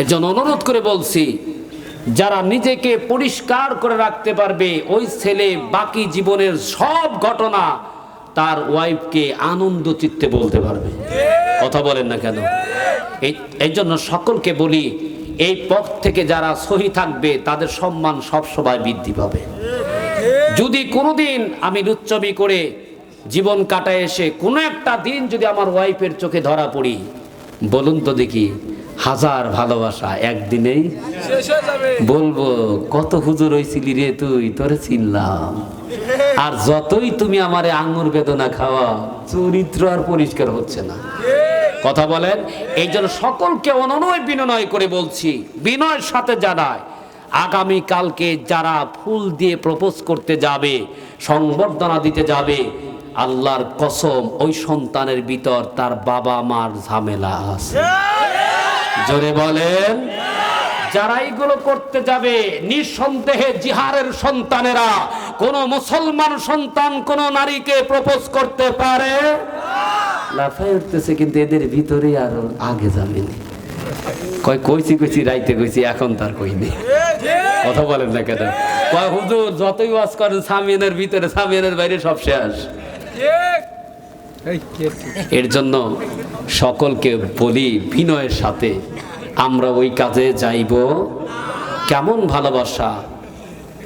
এর জন্য অনুরোধ করে বলছি, যারা নিজেকে পরিষ্কার করে রাখতে পারবে, ওই ছেলে বাকি জীবনের সব ঘটনা তার ওয়াইফকে আনন্দ চিত্তে বলতে পারবে। কথা বলেন না কেন? এই জন্য সকলকে বলি, এই পথ থেকে যারা সহি থাকবে, তাদের সম্মান সব সময় বৃদ্ধি পাবে। যদি কোনোদিন আমি লুচ্চমি করে জীবন কাটায় এসে কোনো একটা দিন যদি আমার ওয়াইফের চোখে ধরা পড়ি, বলুন তো দেখি হাজার ভালোবাসা একদিনেই। বলব, কত হুজুর হইছিলি রে তুই, তোরে চিনলাম। আর যতই তুমি আমারে আঙুর বেদনা খাওয়া, চরিত্র আর পরিষ্কার হচ্ছে না। কথা বলেন, এই জন্য সকলকে অননয় বিনয় করে বলছি, বিনয়ের সাথে জানায়, আগামী কালকে যারা ফুল দিয়ে প্রপোজ করতে যাবে, সংবর্ধনা দিতে যাবে, আল্লাহর কসম, ওই সন্তানের ভিতর তার বাবা মার ঝামেলা আছে। জোরে বলেন। যারা এইগুলো করতে যাবে নিঃসন্দেহে জিহারের সন্তানেরা কোন মুসলমান সন্তান কোন নারীকে প্রপোজ করতে পারে? লাফাই উঠতেছে কিন্তু এদের ভিতরে আরও আগে যাবে না। কয় কইছি কইছি রাইতে কইছি এখন তার কইনি কথা বলেন না কেন? কয় হুজুর যতই ওয়াজ করেন সামিয়ানের ভিতরে সামিয়ানের বাইরে সব শেষ। এর জন্য সকলকে বলি বিনয়ের সাথে, আমরা ওই কাজে যাইব। কেমন ভালোবাসা?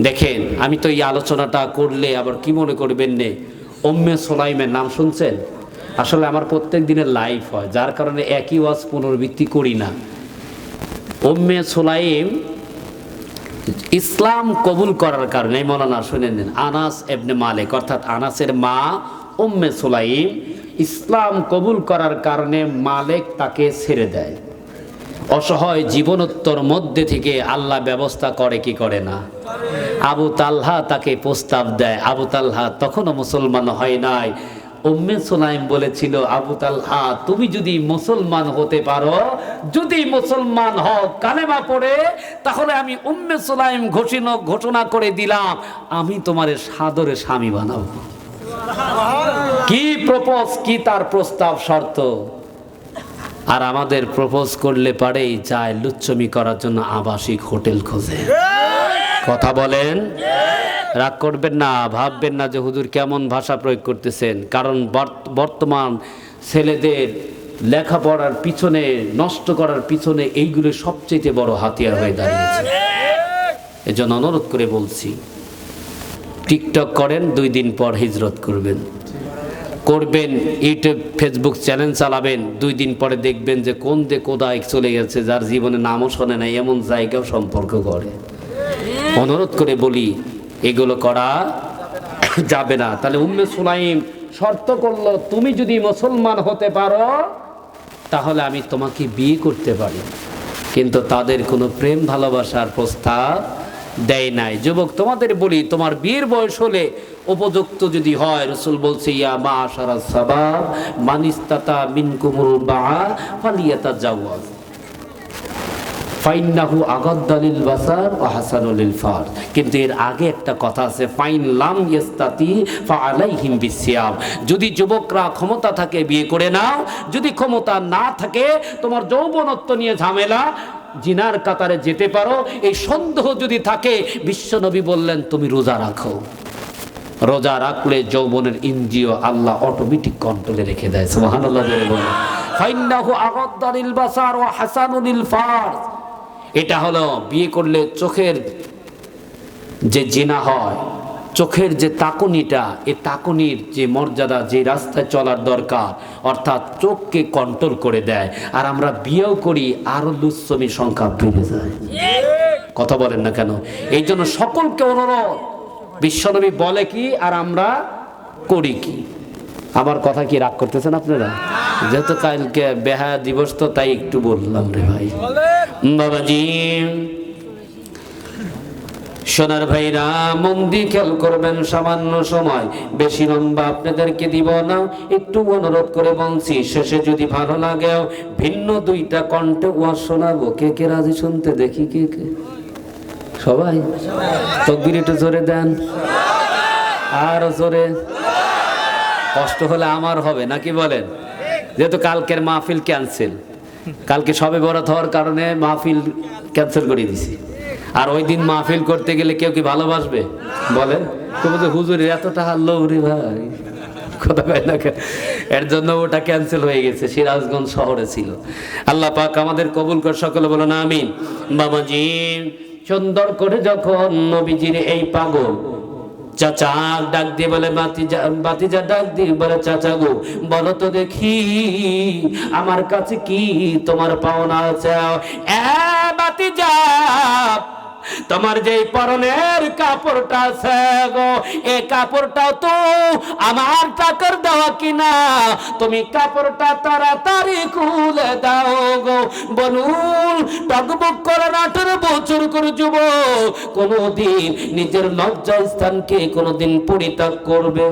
দেখেন, আমি তো এই আলোচনাটা করলে আবার কি মনে করবেন নে? ওম্মে সোলাইমের নাম শুনছেন? আসলে আমার প্রত্যেক দিনের লাইফ হয়, যার কারণে একই ওয়াজ পুনর্বৃত্তি করি না। ওম্মে সোলাইম ইসলাম কবুল করার কারণে, মৌলানা নেন আনাস এবনে মালিক, অর্থাৎ আনাসের মা উম্মে সুলাইম ইসলাম কবুল করার কারণে মালেক তাকে ছেড়ে দেয়। অসহায় জীবনোত্তর মধ্যে থেকে আল্লাহ ব্যবস্থা করে কি করে না? আবু তাল্হা তাকে প্রস্তাব দেয়। আবু তাল্হা তখনও মুসলমান হয় নাই। উম্মে সুলাইম বলেছিল, আবু তালহা, তুমি যদি মুসলমান হতে পারো, যদি মুসলমান হও, কালেমা পড়ে, তাহলে আমি উম্মে সুলাইম ঘোষণা ঘোষণা করে দিলাম। আমি তোমার সাদরে স্বামী বানাবো। কি প্রপোজ কি তার প্রস্তাব, শর্ত? আর আমাদের প্রপোজ করলে পারেই যায় লুচ্চমি করার জন্য আবাসিক হোটেল খোঁজে। কথা বলেন? রাগ করবেন না, ভাববেন না যে হুজুর কেমন ভাষা প্রয়োগ করতেছেন। কারণ বর্ত- বর্তমান ছেলেদের লেখাপড়ার পিছনে, নষ্ট করার পিছনে এইগুলো সবচেয়ে বড় হাতিয়ার হয়ে দাঁড়িয়েছে। এজন্য অনুরোধ করে বলছি টিকটক করেন, দুই দিন পর হিজরত করবেন। করবেন, ইউটিউব, ফেসবুক চ্যানেল চালাবেন, দুই দিন পরে দেখবেন যে কোন দে কোদায় চলে গেছে, যার জীবনে নামও শোনে না, এমন জায়গাও সম্পর্ক করে অনুরোধ করে বলি, এগুলো করা যাবে না। তাহলে উম্মে সুলাইম শর্ত করল, তুমি যদি মুসলমান হতে পারো, তাহলে আমি তোমাকে বিয়ে করতে পারি। কিন্তু তাদের কোনো প্রেম, ভালোবাসার প্রস্তাব দেয় নাই। যুবক, তোমাদের বলি, তোমার বিয়ের বয়স হলে উপযুক্ত যদি হয়, রসুল বলছে, ইয়া মা আশারা সাবাব মানিস্তাতা মিনকুমুল বা ফালিয়াতা জাওয়াজ ফাইন্নাহু আগাদ্দালিল বাসার ও হাসানুলিল ফার কিন্তু এর আগে একটা কথা আছে, ফাইন লাম ইস্তাতি ফা আলাইহিম বিসিয়াম। যদি যুবকরা ক্ষমতা থাকে, বিয়ে করে নাও। যদি ক্ষমতা না থাকে, তোমার যৌবনত্ব নিয়ে ঝামেলা। জিনার কাতারে যেতে পারো। এই সন্দেহ যদি থাকে, বিশ্বনবী বললেন, তুমি রোজা রাখো। রোজা রাখলে যৌবনের ইন্দ্রিয় আল্লাহ অটোমেটিক কন্ট্রোলে রেখে দেয়। ওয়া এটা হলো বিয়ে করলে চোখের যে জিনা হয় চোখের যে তাকুনিটা এ তাকুনির যে মর্যাদা যে রাস্তায় চলার দরকার অর্থাৎ চোখকে কন্ট্রোল করে দেয়। আর আমরা বিয়েও করি আরও লুচ্ছমির সংখ্যা বেড়ে যায়। কথা বলেন না কেন? এই জন্য সকলকে অনুরোধ বিশ্বনবী বলে কি আর আমরা করি কি? আমার কথা কি রাগ করতেছেন আপনারা? যেহেতু কালকে বেহা দিবস তো তাই একটু বললাম রে ভাই। বাবাজি সোনার ভাইরা মন দিয়ে খেয়াল করবেন, সামান্য সময়। বেশি লম্বা আপনাদেরকে দিব না, একটু অনুরোধ করে বলছি, শেষে যদি ভালো লাগেও ভিন্ন দুইটা কণ্ঠে ওয়াজ শোনাবো। কে কে রাজি শুনতে দেখি, কে কে? সবাই? তকবির একটু জোরে দেন। আরও জোরে। কষ্ট হলে আমার হবে, নাকি বলেন? যেহেতু কালকের মাহফিল ক্যান্সেল। কালকে সবে বরাত হওয়ার কারণে মাহফিল ক্যান্সেল করে দিছি। আর ওই দিন মাহফিল করতে গেলে কেউ কি ভালোবাসবে? বলেন। তুমি তো হুজুরের এত টাকা লৌরি ভাই। না এর জন্য ওটা ক্যান্সেল হয়ে গেছে, সিরাজগঞ্জ শহরে ছিল। আল্লাহ পাক আমাদের কবুল কর, সকলে বলো না আমিন। বাবাজি সুন্দর করে যখন নবীজির এই পাগল চাচা ডাক দিয়ে বলে বাতিজা বাতিজা ডাক দিয়ে বলে, চাচা গো, বলো তো দেখি, আমার কাছে কি তোমার পাওনা আছে? বাতিজা তোমার যে পরনের কাপড়টা আছে গো এই কাপড়টা তো আমার টাকার দেওয়া কিনা। তুমি কাপড়টা তাড়াতাড়ি খুলে দাও গো। বলুন টকবক করে আঠারো বছর করে যুব কোনোদিন নিজের লজ্জা স্থানকে কোনোদিন পরিত্যাগ করবে।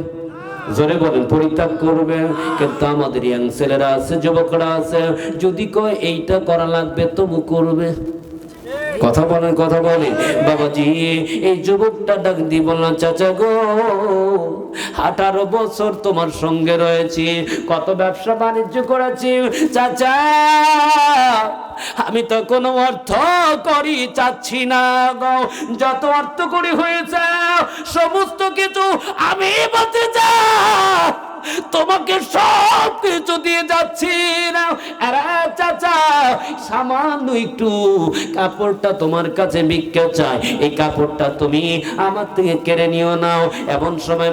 জোরে বলেন, পরিত্যাগ করবে। কিন্তু আমাদের ইয়াং ছেলেরা আছে, যুবকরা আছে। যদি কয়, এইটা করা লাগবে, তবু করবে। কথা বলেন কথা বলেন বাবাজি, এই যুবকটা ডাক দিয়ে বললাম চাচা গো, আঠারো বছর তোমার সঙ্গে রয়েছি, কত ব্যবসা বাণিজ্য করেছি। চাচা, আমি তো কোনো অর্থ করি চাচ্ছি না গো। যত অর্থ করি হয়েছে, সমস্ত কিছু আমি বলতে চাই। তোমাকে সব কিছু দিয়ে যাচ্ছি চাচা, সামান্য একটু কাপড়টা তোমার কাছে ভিক্ষা এই কাপড়টা তুমি আমার থেকে কেড়ে নিও নাও। এমন সময়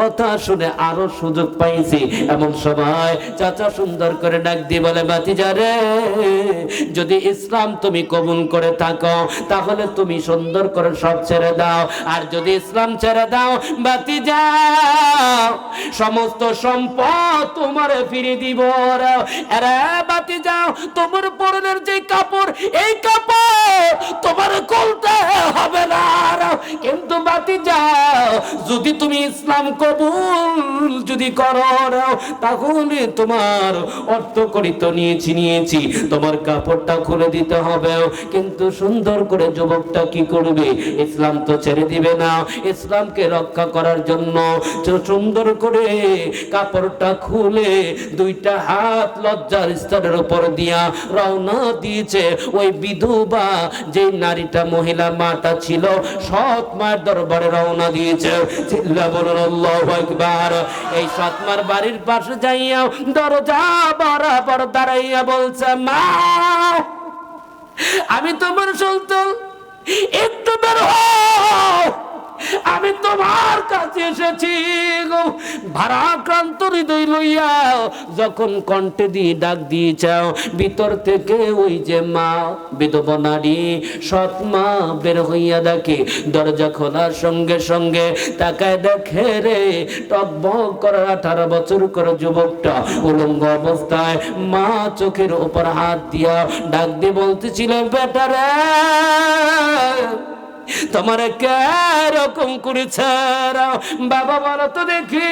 কথা শুনে আরও সুযোগ পাইছি। এমন সময় চাচা সুন্দর করে ডাক দিয়ে বলে বাতিজা রে, যদি ইসলাম তুমি কবুল করে থাকো, তাহলে তুমি সুন্দর করে সব ছেড়ে দাও। আর যদি ইসলাম ছেড়ে দাও বাতিজা সমস্ত সম্পদ তোমার ফিরে দিব আরে। বাতি যাও, তোমার পরনের যে কাপড়, এই কাপড় তোমার খুলতে হবে না কিন্তু বাতি যাও, যদি তুমি ইসলাম কবুল যদি করো তাহলে তোমার অর্থ করি তো নিয়েছি নিয়েছি। তোমার কাপড়টা খুলে দিতে হবে। কিন্তু সুন্দর করে যুবকটা কি করবে? ইসলাম তো ছেড়ে দিবে না। ইসলামকে রক্ষা করার জন্য সুন্দর করে কাপড়টা খুলে দুইটা হাত লজ্জার স্তরের উপর দিয়া রওনা দিয়েছে। ওই বিধবা যে নারীটা মহিলা, মাটা ছিল, সৎ মায়ের দরবারে রওনা দিয়েছে। চিল্লা বলুন, আল্লাহু আকবার। এই সৎ মার বাড়ির পাশে যাইয়া দরজা বরাবর দাঁড়াইয়া বলছে, মা, আমি তোমার সন্তান একটু বের হও। আমি তোমার কাছে এসেছি ভারাক্রান্ত হৃদয় লইয়া যখন কণ্ঠে দিয়ে ডাক দিয়েছাও, ভিতর থেকে ওই যে মা বিধবা নারী সৎ মা বের হইয়া দেখে দরজা খোলার সঙ্গে সঙ্গে তাকায় দেখে রে টকবক করার আঠারো বছর করে যুবকটা উলঙ্গ অবস্থায় মা চোখের উপর হাত দিয়া ডাক দিয়ে বলতেছিল বেটারে তোমার রকম করেছে বাবা বলো তো দেখি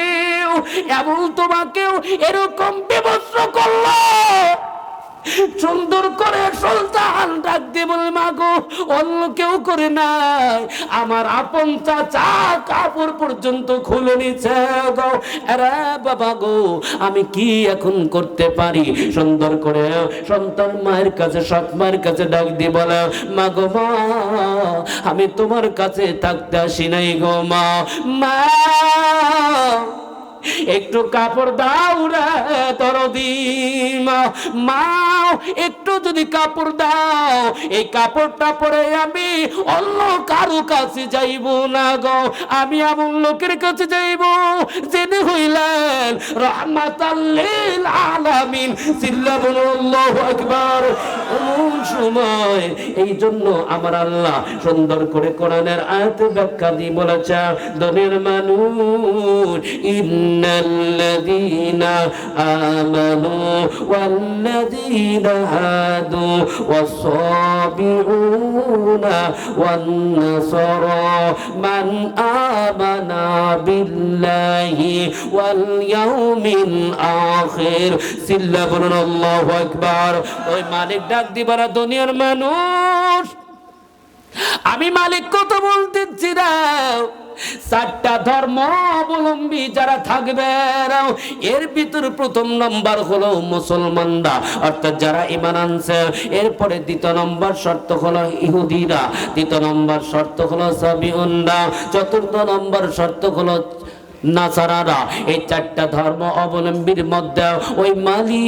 এমন তোমাকেও এরকম বিভৎস করল। সুন্দর করে সুলতান ডাক দিয়ে বলে মাগো অন্য কেউ করে নাই। আমার আপন চাচা কাপড় পর্যন্ত খুলে নিছে গো। আরে বাবা গো, আমি কি এখন করতে পারি? সুন্দর করে সন্তান মায়ের কাছে, সৎ মায়ের কাছে ডাক দিয়ে বলে, মা গো মা, আমি তোমার কাছে থাকতে আসি নাই গো মা। মা একটু কাপড় দাও রে দরদি মা মা একটু যদি কাপড় দাও, এই কাপড়টা পরে আমি অন্য কারও কাছে যাইব না গো। আমি এমন লোকের কাছে যাইব জেনে হইলেন রহমাতাল্লিল আলামিন। চিল্লা বলো আল্লাহু আকবার। এমন সময়, এই জন্য আমার আল্লাহ সুন্দর করে কোরআনের আয়াতে ব্যাখ্যা দিয়ে বলেছে দনের মানুষ, ইন্নাল্লাযীনা আমানু ওয়াল্লাযীনা হাদু ওয়াস-সাবিউনা ওয়ান-নাসারা, মান আমানা বিল্লাহি ওয়াল ইয়াউমিল আখির। সিল্লা আল্লাহু আকবার। ওই মালিক ডাক দিবার দুনিয়ার মানুষ। আমি মালিক, কথা বলতেছি না। চারটা ধর্ম অবলম্বী যারা থাকবে এর ভিতর প্রথম নম্বর হলো মুসলমানরা। অর্থাৎ যারা ইমান আনছে, এরপরে দ্বিতীয় নম্বর শর্ত হলো ইহুদিরা। তৃতীয় নম্বর শর্ত হলো সাবিউনরা। চতুর্থ নম্বর শর্ত হলো নাসারারা এই চারটা ধর্ম অবলম্বীর মধ্যে ওই মালি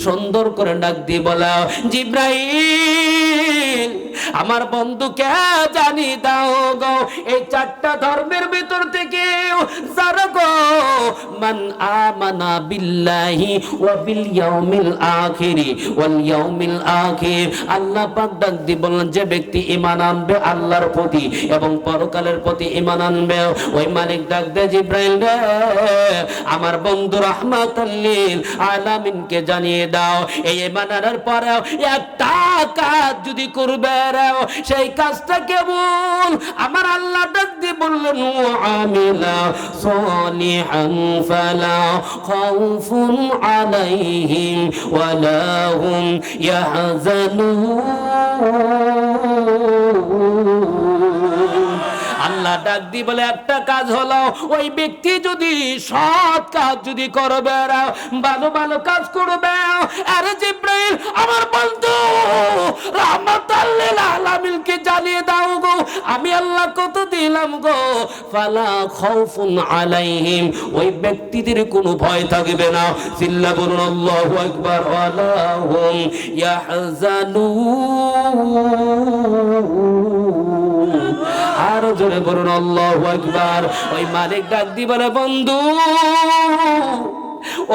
সুন্দর করে ডাক দিয়ে বলা জিব্রাইল! আমার বন্ধুকে জানি দাও গো? এই চারটা ধর্মের ভিতর থেকে মান আমানা বিল্লাহি ওয়া বিল ইয়াউমিল আখিরি ওয়াল ইয়াউমিল আখির। আল্লাহ পাক ডাক দিয়ে বললেন, যে ব্যক্তি ঈমান আনবে আল্লাহর প্রতি এবং পরকালের প্রতি ঈমান আনবে, ওই মালিক ডাক দে জিব্রাইল রে, আমার বন্ধু রাহমাতাল্লিল আলামিনকে জানিয়ে দাও, এই ঈমান আনার পরেও একটা কাজ যদি করবে রে সেই কাজটা কেবল আমার আল্লাহ ডাক দিয়ে বললেন আমিলা সলিহান ফালা খাউফুন আলাইহিম ওয়ালা হুম ইয়াহজানুন। ডাক বলে, একটা কাজ হলো, ওই ব্যক্তি যদি সৎ কাজ যদি করবে ভালো ভালো কাজ করবে আরে জিব্রাইল, আমার বন্ধু, রাহমাতাল্লিল আলামিনকে জানিয়ে দাও গো, আমি আল্লাহ কত দিলাম গো, ফালা খাউফুন আলাইহিম, ওই ব্যক্তিদের কোনো ভয় থাকবে না চিল্লা বলুন, আল্লাহু আকবার ওয়ালা হুম ইয়াহজানুন। আরও জোরে বলুন, আল্লাহু আকবার। ওই মালিক ডাক দি বন্ধু,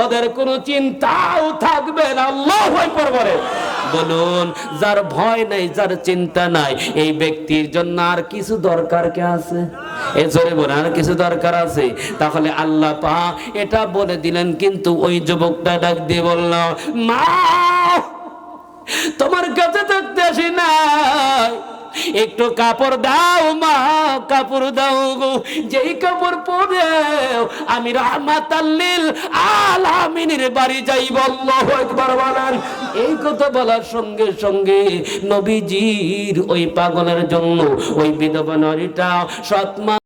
ওদের কোনো চিন্তাও থাকবে না। আল্লাহ আকবার বলে। বলুন, যার ভয় নাই, যার চিন্তা নাই, এই ব্যক্তির জন্য আর কিছু দরকার কে আছে? এ জোরে বলে আর কিছু দরকার আছে? তাহলে আল্লাহ পা এটা বলে দিলেন, কিন্তু ওই যুবকটা ডাক দিয়ে বলল, মা, তোমার কাছে থাকতে আসি নাই। একটু কাপড় দাও মা, কাপড় দাও গো। যেই কাপড় পরে আমি রহমাত আলামিনের বাড়ি যাই আল্লাহু একবার বলেন। এই কথা বলার সঙ্গে সঙ্গে নবীজির ওই পাগলের জন্য ওই বিধবা নারীটা সৎমা